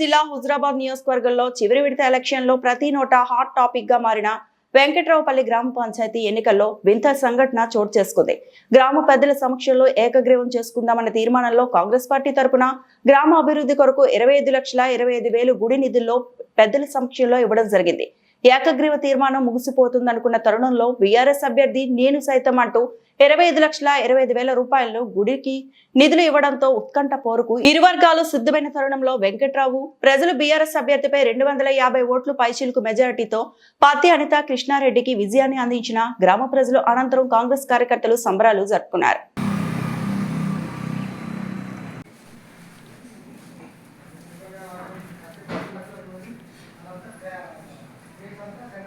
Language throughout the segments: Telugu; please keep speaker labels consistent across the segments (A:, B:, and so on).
A: జిల్లా హుజరాబాద్ నియోజకవర్గంలో చివరి విడత ఎలక్షన్లో ప్రతి నోట హాట్ టాపిక్గా మారిన వెంకట్రావుపల్లి గ్రామ పంచాయతీ ఎన్నికల్లో వింత సంఘటన చోటు చేసుకుంది. గ్రామ పెద్దల సమక్షంలో ఏకగ్రీవం చేసుకుందామన్న తీర్మానంలో కాంగ్రెస్ పార్టీ తరపున గ్రామ అభివృద్ధి కొరకు ఇరవై ఐదు లక్షల ఇరవై ఐదు వేలు గుడి నిధుల్లో పెద్దల సమక్షంలో ఇవ్వడం జరిగింది. ఏకగ్రీవ తీర్మానం ముగిసిపోతుందనుకున్న తరుణంలో బీఆర్ఎస్ అభ్యర్థి నేను సైతం అంటూ ఇరవై ఐదు లక్షల ఇరవై ఐదు వేల రూపాయలను గుడికి నిధులు ఇవ్వడంతో ఉత్కంఠ పోరుకు ఇరు వర్గాలు సిద్ధమైన తరుణంలో వెంకట్రావు ప్రజలు బీఆర్ఎస్ అభ్యర్థిపై రెండు వందల యాభై ఓట్లు పైచీలకు మెజారిటీతో పార్టీ అనిత కృష్ణారెడ్డికి విజయాన్ని అందించిన గ్రామ ప్రజలు అనంతరం కాంగ్రెస్ కార్యకర్తలు సంబరాలు జరుపుకున్నారు. Thank you.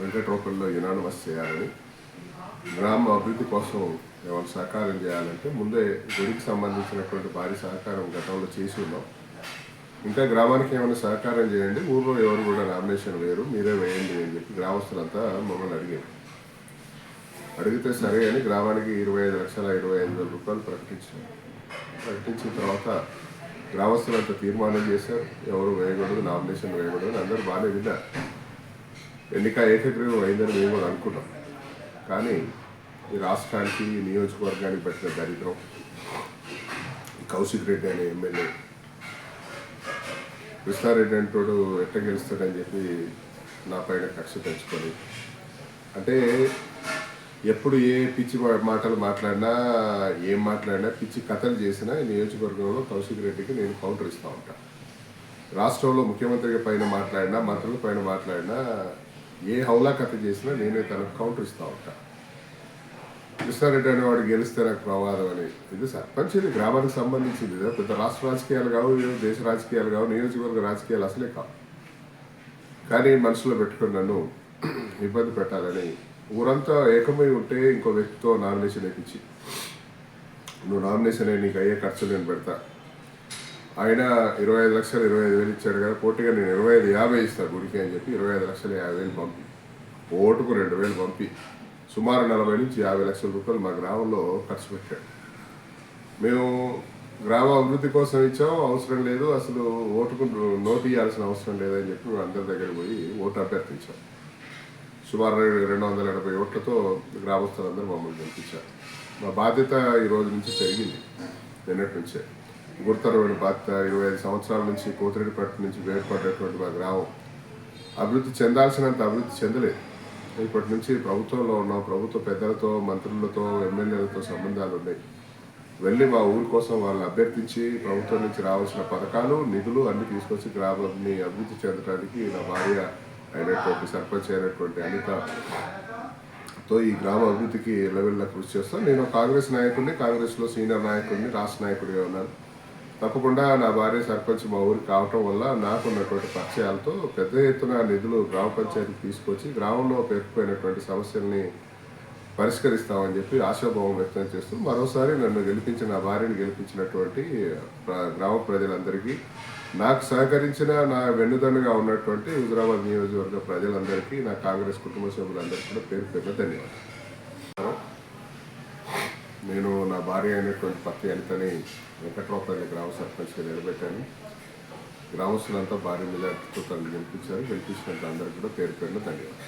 B: వెంకట్రోపల్లో యునానిమస్ చేయాలని గ్రామ అభివృద్ధి కోసం ఏమైనా సహకారం చేయాలంటే ముందే గుడికి సంబంధించినటువంటి భారీ సహకారం గతంలో చేసి ఉన్నాం. ఇంకా గ్రామానికి ఏమైనా సహకారం చేయండి ఊర్లో ఎవరు కూడా నామినేషన్ వేరు మీరే వేయండి అని చెప్పి గ్రామస్తులంతా మమ్మల్ని అడిగారు. అడిగితే సరే అని గ్రామానికి ఇరవై ఐదు లక్షల ఇరవై ఐదు వేల రూపాయలు ప్రకటించారు. ప్రకటించిన తర్వాత గ్రామస్తులంతా తీర్మానం చేశారు. ఎవరు వేయకూడదు నామినేషన్ వేయకూడదు అని అందరూ బాగానే విన్నారు. ఎన్నిక ఏకగ్రీవం అయిందని మేము కూడా అనుకున్నాం. కానీ ఈ రాష్ట్రానికి ఈ నియోజకవర్గానికి పెట్టిన దరిద్రం కౌశిక్ రెడ్డి అనే ఎమ్మెల్యే కృష్ణారెడ్డి అంటోడు ఎట్ట గెలుస్తాడని చెప్పి నా పైన కక్ష పెంచుకొని అంటే ఎప్పుడు ఏ పిచ్చి మాటలు మాట్లాడినా ఏం మాట్లాడినా పిచ్చి కథలు చేసినా నియోజకవర్గంలో కౌశిక్ రెడ్డికి నేను కౌంటర్ ఇస్తూ ఉంటాను రాష్ట్రంలో ముఖ్యమంత్రి పైన మాట్లాడినా మంత్రుల పైన మాట్లాడినా ఏ హౌలా కథ చేసినా నేనే తనకు కౌంటర్ ఇస్తూ ఉంటా. కృష్ణారెడ్డి అనేవాడు గెలిస్తే నాకు ప్రమాదం అని. ఇది సర్పంచ్ ఇది గ్రామానికి సంబంధించింది. పెద్ద రాష్ట్ర రాజకీయాలు కావు దేశ రాజకీయాలు కావు నియోజకవర్గ రాజకీయాలు అసలే కావు. కానీ మనసులో పెట్టుకుని నన్ను ఇబ్బంది పెట్టాలని ఊరంతా ఏకమై ఉంటే ఇంకో వ్యక్తితో నామినేషన్ వేయించి నువ్వు నామినేషన్ అయ్యి నీకు అయ్యే ఖర్చు నేను పెడతా. ఆయన ఇరవై ఐదు లక్షలు ఇరవై ఐదు వేలు ఇచ్చాడు కదా పోటీగా నేను ఇరవై ఐదు యాభై ఇస్తాను గుడికి అని చెప్పి ఇరవై ఐదు లక్షలు యాభై వేలు పంపి. ఓటుకు రెండు వేలు పంపి. సుమారు నలభై నుంచి యాభై లక్షల రూపాయలు మా గ్రామంలో ఖర్చు పెట్టాడు. మేము గ్రామ అభివృద్ధి కోసం ఇచ్చాం అవసరం లేదు అసలు ఓటుకు నోటు ఇవ్వాల్సిన అవసరం లేదని చెప్పి మేము అందరి దగ్గర పోయి ఓటు అభ్యర్థించాం. సుమారు రెండు వందల ఎనభై ఓట్లతో గ్రామస్తులందరూ మమ్మల్ని గెలిపించారు. మా బాధ్యత ఈ రోజు నుంచి పెరిగింది. నిన్నటి నుంచే. గుర్తరమైన బాధ్యత ఇరవై ఐదు సంవత్సరాల నుంచి కోతిరెడ్డిపట్టు నుంచి వేర్పడ్డటువంటి మా గ్రామం అభివృద్ధి చెందాల్సినంత అభివృద్ధి చెందలేదు. ఇప్పటి నుంచి ప్రభుత్వంలో ఉన్నాం. ప్రభుత్వ పెద్దలతో మంత్రులతో ఎమ్మెల్యేలతో సంబంధాలు ఉన్నాయి. వెళ్ళి మా ఊరి కోసం వాళ్ళని అభ్యర్థించి ప్రభుత్వం నుంచి రావాల్సిన పథకాలు నిధులు అన్ని తీసుకొచ్చి గ్రామాన్ని అభివృద్ధి చెందడానికి నా భార్య అయినటువంటి సర్పంచ్ అయినటువంటి అనితతో ఈ గ్రామ అభివృద్ధికి లెవెల్లో కృషి చేస్తాను నేను కాంగ్రెస్ నాయకుడిని కాంగ్రెస్లో సీనియర్ నాయకుడిని రాష్ట్ర నాయకుడిగా ఉన్నాను. తప్పకుండా నా భార్య సర్పంచ్ మా ఊరికి కావటం వల్ల నాకు ఉన్నటువంటి పరిచయాలతో పెద్ద ఎత్తున నిధులు గ్రామ పంచాయతీకి తీసుకొచ్చి గ్రామంలో పేరుకుపోయినటువంటి సమస్యల్ని పరిష్కరిస్తామని చెప్పి ఆశాభావం వ్యక్తం చేస్తూ మరోసారి నన్ను గెలిపించిన నా భార్యను గెలిపించినటువంటి గ్రామ ప్రజలందరికీ నాకు సహకరించిన నా వెన్నుదన్నుగా ఉన్నటువంటి హుజరాబాద్ నియోజకవర్గ ప్రజలందరికీ నా కాంగ్రెస్ కుటుంబ సభ్యులందరికీ కూడా పేరు పేరున ధన్యవాదాలు. నేను నా భార్య అయినటువంటి పత్తి అనితని వెంకట్రావుపల్లి గ్రామ సర్పంచ్గా నిలబెట్టాను. గ్రామస్తులంతా భార్య మీద తను గెలిపించారు గెలిపించినంత అందరికీ కూడా పేరు పేరున ధన్యవాదాలు.